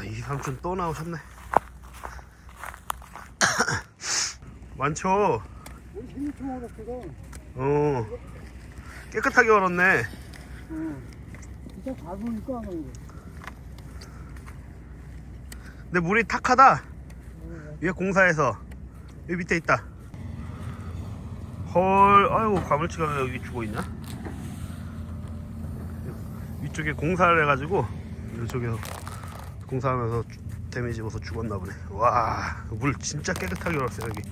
야, 이 삼촌 또 나오셨네. 많죠? 힘이 좀 어렵거든. 어. 깨끗하게 얼었네. 어. 진짜 안 오고. 근데 물이 탁하다. 위에 공사해서. 여기 밑에 있다. 헐, 아이고, 가물치가 여기 죽어 있냐? 위쪽에 공사를 해가지고, 이쪽에서 공사하면서 주- 데미지 입어서 죽었나 보네. 와, 물 진짜 깨끗하게 얼었어요, 여기.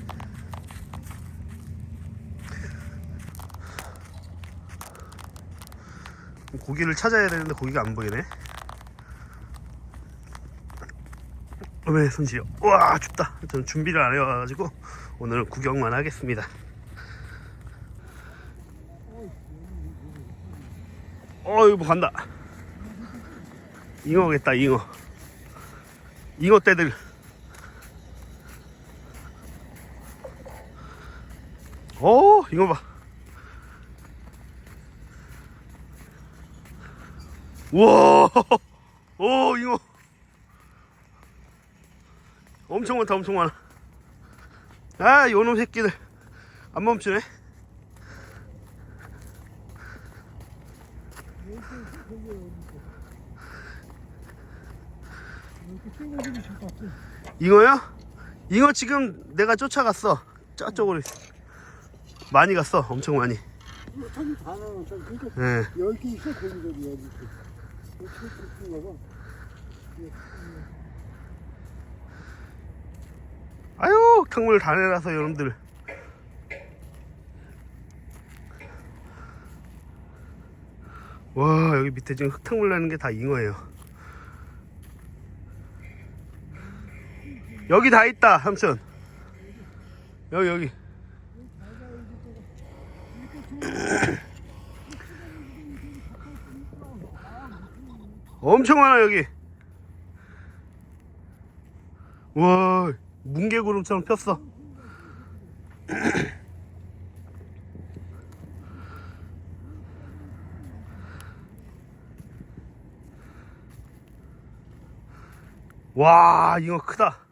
고기를 찾아야 되는데 고기가 안 보이네. 왜 손실이요? 와 춥다. 저는 준비를 안 해와가지고 오늘은 구경만 하겠습니다. 어이 뭐 간다. 잉어겠다 잉어. 잉어 떼들. 어 잉어 봐. 우와 오 잉어. 엄청 많다 엄청 많아 아 요놈 새끼들 안 멈추네 이렇게 찡그리기 좋겠지. 잉어요? 잉어 지금 내가 쫓아갔어 저쪽으로 많이 갔어 엄청 많이 예. 여기 봐. 아유 탕물 다 내놔서 여러분들 와 여기 밑에 지금 흙탕물 나는 게 다 잉어예요 여기 다 있다 삼촌. 여기 여기. 엄청 많아 여기. 와 뭉게구름처럼 폈어. 와 이거 크다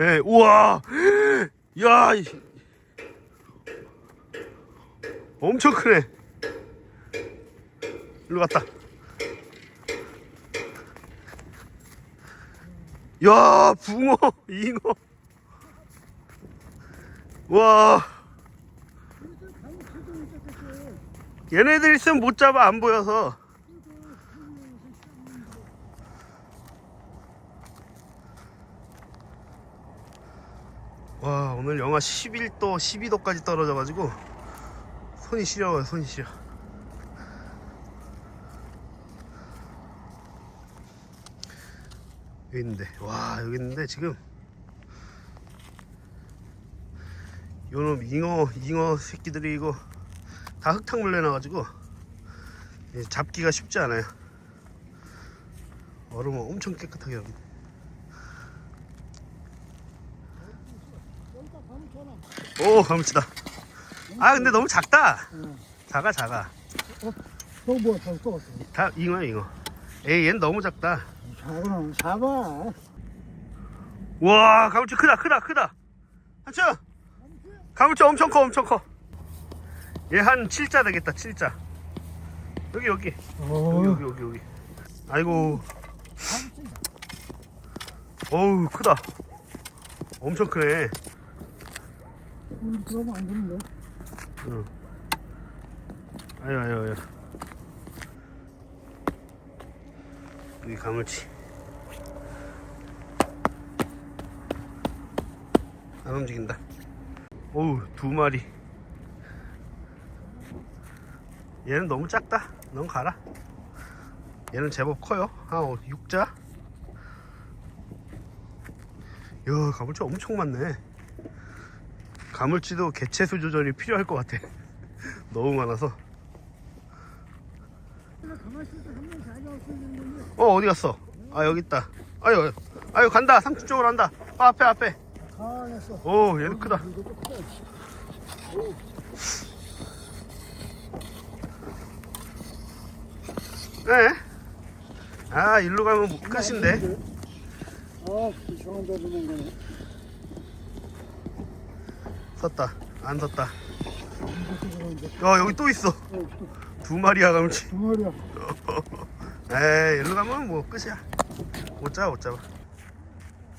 예 우와. 야 이- 엄청 크네. 일로 갔다. 야 붕어 잉어. 와. 얘네들 있으면 못 잡아 안 보여서 와 오늘 영하 11도 12도까지 떨어져 가지고 손이 시려워요 손이 시려. 여기 있는데 와 여기 있는데 지금 요놈 잉어 잉어 새끼들이 이거 다 흙탕물 내놔가지고 잡기가 쉽지 않아요. 얼음은 엄청 깨끗하게 여기다 가면 전화. 오 가물치다. 아 근데 너무 작다. 응. 작아 작아. 너 뭐야? 저기 또 왔어. 다 잉어야 잉어 에이 얘는 너무 작다. 작아. 잡아. 와 가물치 크다 크다 크다. 한참 가물치 엄청 커 엄청 커 얘 한 7자 되겠다 7자. 여기 여기. 어. 여기 여기 여기. 여기 아이고. 어우 크다. 엄청 크네 우리 그러면 안 되는데. 아유 아유 아유. 여기 가물치. 안 움직인다. 어우 두 마리. 얘는 너무 작다. 넌 가라. 얘는 제법 커요. 한 6자? 야 가물치 엄청 많네 가물치도 개체수 조절이 필요할 것 같아 너무 많아서. 어 어디 갔어? 아 여기 있다. 아유 아유 간다. 삼촌 쪽으로 간다. 아, 앞에 앞에. 오 얘도 크다. 네. 아 일로 가면 뭐 끝인데 아, 이상한 데로 도망가네. 섰다. 안 섰다. 야 여기 또 있어. 어, 또두 마리야 감치 두 마리야. 에이 일로 가면 뭐 끝이야. 못 잡아 못 잡아.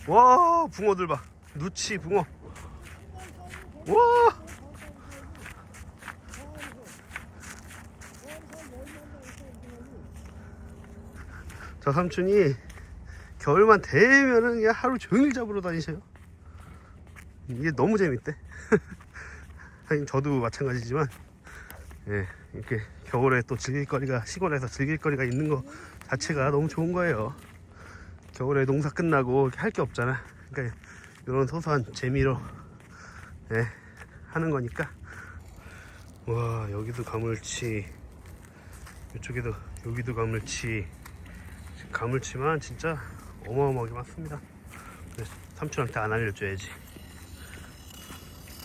와 붕어들 봐. 누치 붕어. 와! 저 삼촌이 겨울만 되면은 그냥 하루 종일 잡으러 다니셔요. 이게 너무 재밌대 하긴 저도 마찬가지지만 예, 이렇게 겨울에 또 즐길 거리가 시골에서 즐길 거리가 있는 거 자체가 너무 좋은 거예요. 겨울에 농사 끝나고 할 게 없잖아. 그러니까 이런 소소한 재미로 예, 하는 거니까. 와 여기도 가물치, 이쪽에도 여기도 가물치. 가물치만 진짜 어마어마하게 많습니다. 삼촌한테 안 알려줘야지.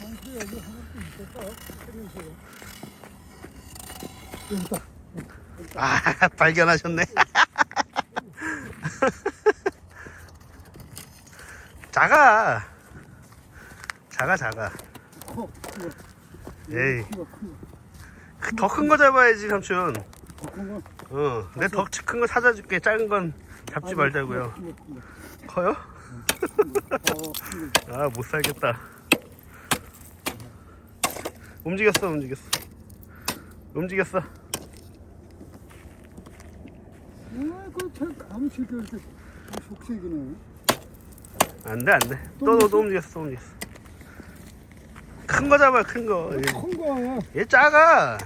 당시 여기 하나도 있었어. 그래서. 여기 있다. 아 발견하셨네. 작아. 작아 작아. 커. 큰 거. 에이. 큰 거, 큰 거. 더 큰 거 잡아야지 삼촌. 더큰 거. 어, 내 더 큰거 찾아줄게. 작은 건 잡지 말자고요. 큰 거, 큰 거, 커요? 큰 거. 어, 큰 거. 아 못 살겠다. 움직였어 움직였어. 움직였어. 아, 그저 감시도 이렇게 속색이네. 안돼 안돼. 또너또 움직였어 또 움직였어. 큰 거 잡아 큰 거. 얘, 큰 거야. 얘 작아.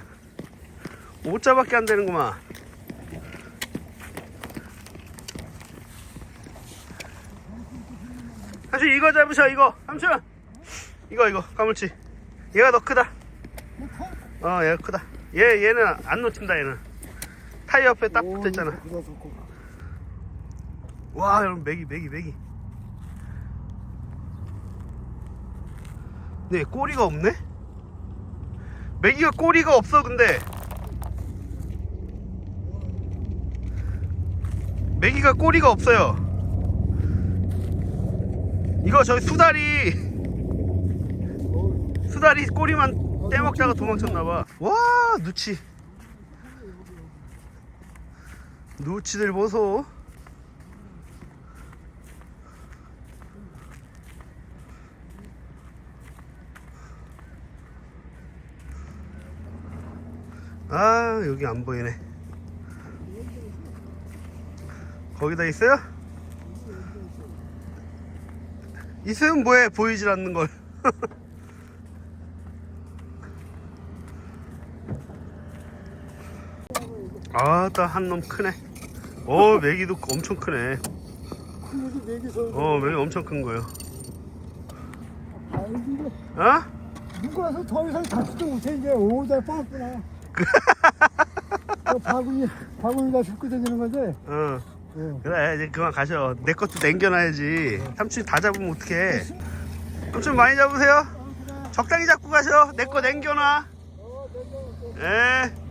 5자밖에 안 되는구만. 삼촌 이거 잡으셔 이거 삼촌 이거 이거 가물치 얘가 더 크다? 어 얘가 크다. 얘 얘는 안 놓친다 얘는. 타이어 옆에 딱 오, 붙어있잖아. 와 여러분 메기 메기 메기 네 꼬리가 없네? 메기가 꼬리가 없어 근데. 메기가 꼬리가 없어요. 이거 저기 수다리. 어, 수다리 꼬리만 떼먹다가 도망쳤나봐. 와 누치. 누치들 보소. 아 여기 안 보이네. 거기다 있어요? 있으면 뭐해? 보이질 않는 걸 아따 한 놈 크네. 어 메기도 엄청 크네. 내기서. 어 메기 엄청 큰 거요. 아이고, 어? 누가서 더 이상 잡지도 못해 이제. 빠졌구나. 그 바구니 바구니가 죽고 다니는 건데. 어. 어. 그래 이제 그만 가셔. 내 것도 남겨놔야지. 삼촌 다 잡으면 어떡해? 삼촌 많이 잡으세요. 적당히 잡고 가셔. 내 거 남겨놔. 어, 내가 예